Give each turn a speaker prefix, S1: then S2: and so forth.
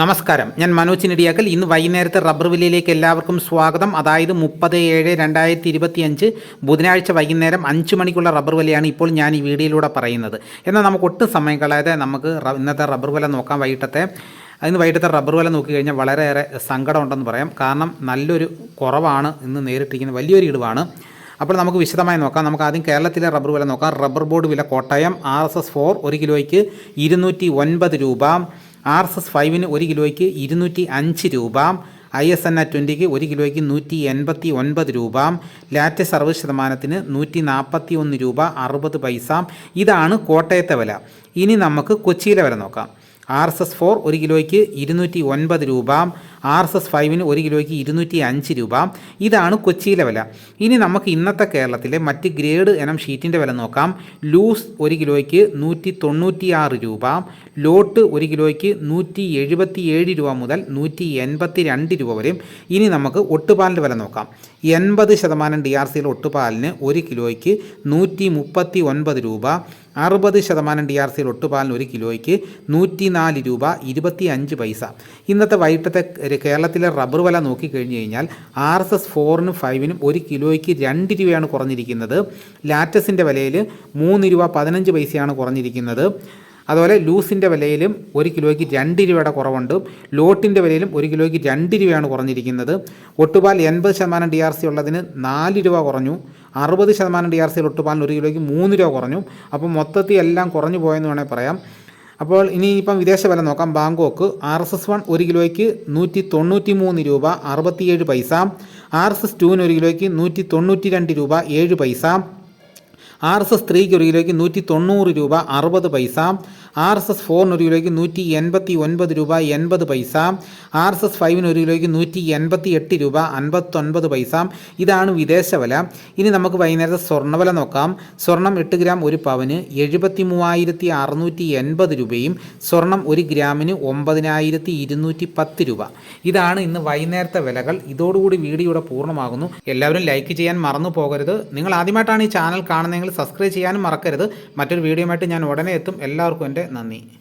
S1: നമസ്കാരം. ഞാൻ മനോജ് നെടിയാക്കൽ ഇന്ന് വൈകുന്നേരത്തെ റബ്ബർ വില്ലയിലേക്ക് എല്ലാവർക്കും സ്വാഗതം. അതായത് മുപ്പത് ഏഴ് രണ്ടായിരത്തി ഇരുപത്തി അഞ്ച് ബുധനാഴ്ച വൈകുന്നേരം അഞ്ച് മണിക്കുള്ള റബ്ബർ വിലയാണ് ഇപ്പോൾ ഞാൻ ഈ വീഡിയോയിലൂടെ പറയുന്നത്. എന്നാൽ നമുക്ക് ഒട്ടും സമയം കളയാതെ നമുക്ക് ഇന്നത്തെ റബ്ബർ വില നോക്കാം വൈകിട്ടത്തെ. അതിന് വൈകിട്ടത്തെ റബ്ബർ വില നോക്കിക്കഴിഞ്ഞാൽ വളരെയേറെ സങ്കടമുണ്ടെന്ന് പറയാം. കാരണം നല്ലൊരു കുറവാണ് ഇന്ന് നേരിട്ടിരിക്കുന്ന വലിയൊരു ഇടിവാണ്. അപ്പോൾ നമുക്ക് വിശദമായി നോക്കാം. നമുക്ക് ആദ്യം കേരളത്തിലെ റബ്ബർ വില നോക്കാം. റബ്ബർ ബോർഡ് വില Kottayam R S S four ഒരു കിലോയ്ക്ക് ഇരുന്നൂറ്റി ഒൻപത് രൂപ. ആർ എസ് എസ് ഫൈവിന് ഒരു കിലോയ്ക്ക് ഇരുന്നൂറ്റി അഞ്ച് രൂപ ഐ എസ് എൻ ആ ട്വന്റിക്ക് ഒരു കിലോയ്ക്ക് നൂറ്റി എൺപത്തി ഒൻപത് രൂപ ലാറ്റ് സർവീസ് ശതമാനത്തിന് നൂറ്റി നാൽപ്പത്തി ഒന്ന് രൂപ അറുപത് പൈസ. ഇതാണ് കോട്ടയത്തെ വില. ഇനി നമുക്ക് കൊച്ചിയിലെ വില നോക്കാം. ആർ എസ് എസ് ഫോർ ഒരു കിലോയ്ക്ക് ഇരുന്നൂറ്റി ഒൻപത് രൂപ ആർ എസ് എസ് ഫൈവിന് ഒരു കിലോയ്ക്ക് ഇരുന്നൂറ്റി അഞ്ച് രൂപ. ഇതാണ് കൊച്ചിയിലെ വില. ഇനി നമുക്ക് ഇന്നത്തെ കേരളത്തിലെ മറ്റ് ഗ്രേഡ് ഇനം ഷീറ്റിന്റെ വില നോക്കാം. ലൂസ് ഒരു കിലോയ്ക്ക് നൂറ്റി തൊണ്ണൂറ്റിയാറ് രൂപ. ലോട്ട് ഒരു കിലോയ്ക്ക് നൂറ്റി എഴുപത്തി ഏഴ് രൂപ മുതൽ നൂറ്റി എൺപത്തി രണ്ട് രൂപ വരെയും ഇനി നമുക്ക് ഒട്ടുപാലിന്റെ വില നോക്കാം. എൺപത് ശതമാനം ഡി ആർ സിയിലെ ഒട്ടുപാലിന് ഒരു കിലോയ്ക്ക് നൂറ്റി മുപ്പത്തി ഒൻപത് രൂപ. അറുപത് ശതമാനം ഡി ആർ സിയിൽ ഒട്ടുപാലിന് ഒരു കിലോയ്ക്ക് നൂറ്റി നാല് രൂപ ഇരുപത്തി അഞ്ച് പൈസ. ഇന്നത്തെ വൈകിട്ടത്തെ കേരളത്തിലെ റബ്ബർ വില നോക്കിക്കഴിഞ്ഞ് കഴിഞ്ഞാൽ ആർ എസ് എസ് ഫോറിനും ഫൈവിനും ഒരു കിലോയ്ക്ക് രണ്ട് രൂപയാണ് കുറഞ്ഞിരിക്കുന്നത്. ലാറ്റസിന്റെ വിലയിൽ മൂന്ന് രൂപ പതിനഞ്ച് പൈസയാണ് കുറഞ്ഞിരിക്കുന്നത്. അതുപോലെ ലൂസിന്റെ വിലയിലും ഒരു കിലോയ്ക്ക് രണ്ട് രൂപയുടെ കുറവുണ്ട്. ലോട്ടിന്റെ വിലയിലും ഒരു കിലോയ്ക്ക് രണ്ട് രൂപയാണ് കുറഞ്ഞിരിക്കുന്നത്. ഒട്ടുപാൽ എൺപത് ശതമാനം ഡി ആർ സി ഉള്ളതിന് നാല് രൂപ കുറഞ്ഞു. അറുപത് ശതമാനം ഡി ആർ സിയിൽ ഒട്ടുപാലിന് ഒരു കിലോയ്ക്ക് മൂന്ന് രൂപ കുറഞ്ഞു. അപ്പോൾ മൊത്തത്തിൽ എല്ലാം കുറഞ്ഞു പോയെന്ന് വേണമെങ്കിൽ പറയാം. അപ്പോൾ ഇനി ഇപ്പം വിദേശ വില നോക്കാം. Bangkok R S S one ഒരു കിലോയ്ക്ക് നൂറ്റി തൊണ്ണൂറ്റി മൂന്ന് രൂപ അറുപത്തിയേഴ് പൈസ. ആർ എസ് എസ് ടുവിന് ഒരു കിലോയ്ക്ക് നൂറ്റി തൊണ്ണൂറ്റി രണ്ട് രൂപ ഏഴ് പൈസ. ആർ എസ് എസ് ത്രീക്ക് ഒരു കിലോയ്ക്ക് നൂറ്റി തൊണ്ണൂറ് രൂപ അറുപത് പൈസ. ആർ എസ് എസ് ഫോറിന് ഒരു കിലോയ്ക്ക് നൂറ്റി എൺപത്തി ഒൻപത് രൂപ എൺപത് പൈസ ആർ എസ് എസ് ഫൈവിന് ഒരു കിലോയ്ക്ക് നൂറ്റി എൺപത്തി എട്ട് രൂപ അൻപത്തൊൻപത് പൈസ. ഇതാണ് വിദേശ വില ഇനി നമുക്ക് വൈകുന്നേരത്തെ സ്വർണവില നോക്കാം. സ്വർണം എട്ട് ഗ്രാം ഒരു പവന് എഴുപത്തി മൂവായിരത്തി അറുന്നൂറ്റി എൺപത് രൂപയും സ്വർണം ഒരു ഗ്രാമിന് ഒമ്പതിനായിരത്തി ഇരുന്നൂറ്റി പത്ത് രൂപ. ഇതാണ് ഇന്ന് വൈകുന്നേരത്തെ വിലകൾ. ഇതോടുകൂടി വീഡിയോയുടെ പൂർണമാകുന്നു. എല്ലാവരും ലൈക്ക് ചെയ്യാൻ മറന്നു പോകരുത്. നിങ്ങൾ ആദ്യമായിട്ടാണ് ഈ ചാനൽ കാണുന്നതെങ്കിൽ സബ്സ്ക്രൈബ് ചെയ്യാനും മറക്കരുത്. മറ്റൊരു വീഡിയോയുമായിട്ട് ഞാൻ ഉടനെ എത്തും. എല്ലാവർക്കും എന്റെ നന്ദി.